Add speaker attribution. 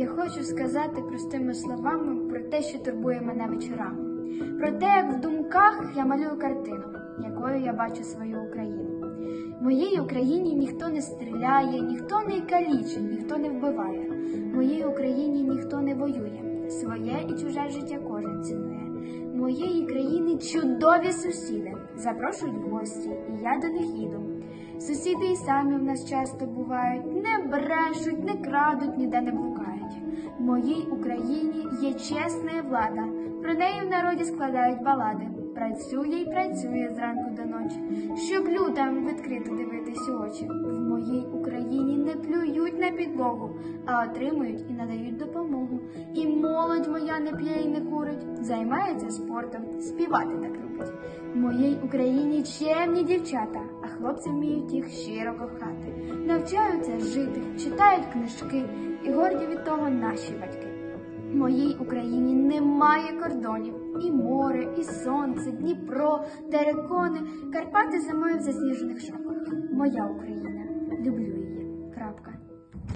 Speaker 1: Я хочу сказати простими словами про те, що турбує мене вечорами, про те, як в думках я малюю картину, якою я бачу свою Україну. В моїй Україні ніхто не стріляє, ніхто не калічить, ніхто не вбиває. В моїй Україні ніхто не воює. Своє і чуже життя кожен цінує. Моєї країни чудові сусіди запрошують гості, і я до них їду. Сусіди і самі в нас часто бувають, не брешуть, не крадуть, ніде не блукають. В моїй Україні є чесна влада, про неї в народі складають балади. Працює і працює зранку до ночі, щоб людям відкрито дивитись очі. В моїй Україні не плюють на підлогу, а отримують і надають допомогу. І молодь моя не п'є і не курить, займається спортом, співати так любить. В моїй Україні чемні дівчата, а хлопці вміють їх щиро кохати, навчаються жити, читають книжки і горді від того наші батьки. В моїй Україні немає кордонів, і море, і сонце, Дніпро, терекони, Карпати зимою в засніжених шапках. Моя Україна.